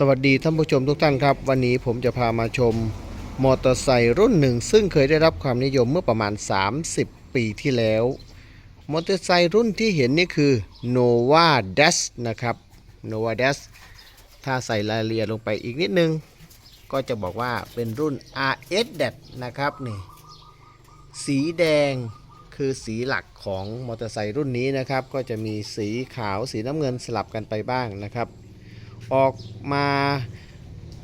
สวัสดีท่านผู้ชมทุกท่านครับ วันนี้ผมจะพามาชมมอเตอร์ไซค์รุ่นหนึ่ง ซึ่งเคยได้รับความนิยมเมื่อประมาณ 30 ปีที่แล้ว มอเตอร์ไซค์รุ่นที่เห็นนี่คือ Nova Dash นะครับ Nova Dash ถ้าใส่รายละเอียดลงไปอีกนิดนึง ก็จะบอกว่าเป็นรุ่น RS d a นะครับนี่สีแดงคือสีหลักของมอเตอร์ไซค์รุ่นนี้นะครับ ก็จะมีสีขาวสีน้ำเงินสลับกันไปบ้างนะครับ ออกมา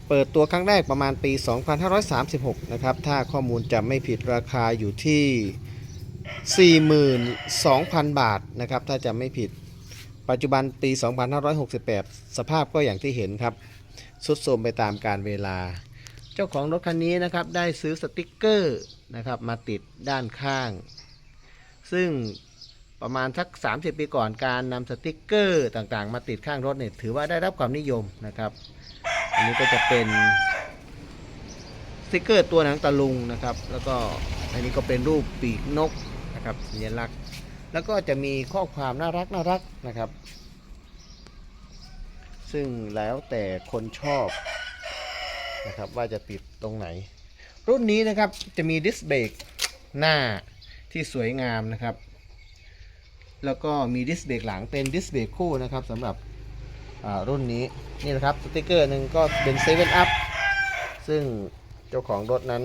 เปิดตัวครั้งแรกประมาณปี 2536 นะครับ ถ้าข้อมูลจำไม่ผิดราคาอยู่ที่ 42,000 บาทนะครับ ถ้าจำไม่ผิด ปัจจุบันปี 2568 สภาพก็อย่างที่เห็นครับสุดโทรมไปตามการเวลา เจ้าของรถคันนี้นะครับได้ซื้อสติกเกอร์นะครับมาติดด้านข้าง ซึ่ง ประมาณสัก 30 ปีก่อนการนำสติกเกอร์ต่างๆ มาติดข้างรถเนี่ยถือว่าได้รับความนิยมนะครับ อันนี้ก็จะเป็นสติกเกอร์ตัวหนังตะลุงนะครับ แล้วก็อันนี้ก็เป็นรูปปีกนกนะครับสัญลักษณ์ แล้วก็จะมีข้อความน่ารักน่ารักนะครับ ซึ่งแล้วแต่คนชอบนะครับว่าจะติดตรงไหน รุ่นนี้นะครับจะมีดิสเบรกหน้าที่สวยงามนะครับ แล้วก็มีดิสเบรกหลังเป็นดิสเบรกคู่นะครับสำหรับรุ่นนี้นี่นะครับสติกเกอร์หนึ่งก็เป็น7 up ซึ่งเจ้าของรถนั้น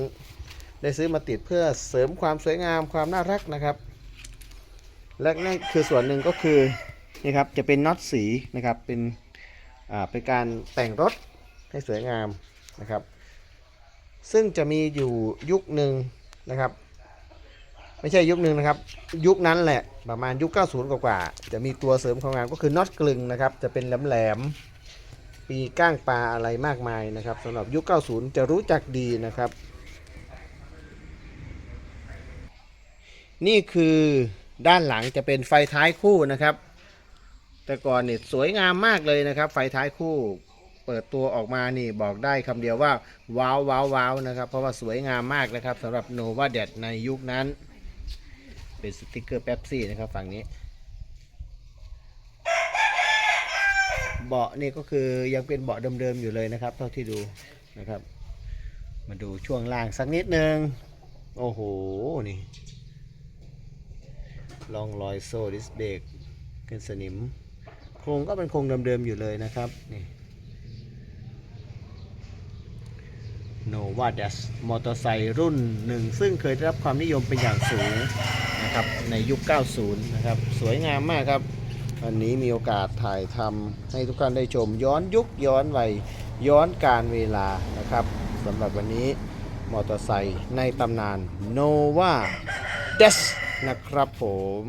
ได้ซื้อมาติดเพื่อเสริมความสวยงามความน่ารักนะครับ และนั่นคือส่วนหนึ่งก็คือนี่ครับจะเป็นน็อตสีนะครับเป็นเป็นการแต่งรถให้สวยงามนะครับ ซึ่งจะมีอยู่ยุคหนึ่งนะครับ ไม่ใช่ยุคหนึ่งนะครับ ยุคนั้นแหละประมาณยุค 90 กว่าๆจะมีตัวเสริมของงานก็คือน็อตกลึงนะครับ จะเป็นแหลมๆปีก้างปลาอะไรมากมายนะครับสำหรับยุค 90 จะรู้จักดีนะครับ นี่คือด้านหลังจะเป็นไฟท้ายคู่นะครับ แต่ก่อนเนี่ยสวยงามมากเลยนะครับ ไฟท้ายคู่เปิดตัวออกมานี่บอกได้คำเดียวว่า ว้าวว้าวว้าวนะครับ เพราะว่าสวยงามมากนะครับสำหรับโนวาเดดในยุคนั้น เป็นสติกเกอร์เป๊ปซี่นะครับฝั่งนี้ เบาะนี่ก็คือยังเป็นเบาะเดิมๆอยู่เลยนะครับ เท่าที่ดูนะครับ มาดูช่วงล่างสักนิดนึง โอ้โห นี่ลองรอยโซ่ดิสเบรกขึ้นสนิม โครงก็เป็นโครงเดิมๆอยู่เลยนะครับนี่ Nova Dash มอเตอร์ไซค์รุ่นหนึ่ง ซึ่งเคยได้รับความนิยมเป็นอย่างสูง นะครับในยุค 90 นะครับ สวยงามมากครับ วันนี้มีโอกาสถ่ายทำให้ทุกท่านได้ชม ย้อนยุคย้อนวัยย้อนการเวลานะครับสำหรับวันนี้มอเตอร์ไซค์ในตำนาน Nova Dash นะครับผม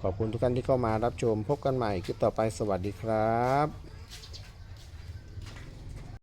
ขอบคุณทุกท่านที่เข้ามารับชมพบกันใหม่คลิปต่อไปสวัสดีครับ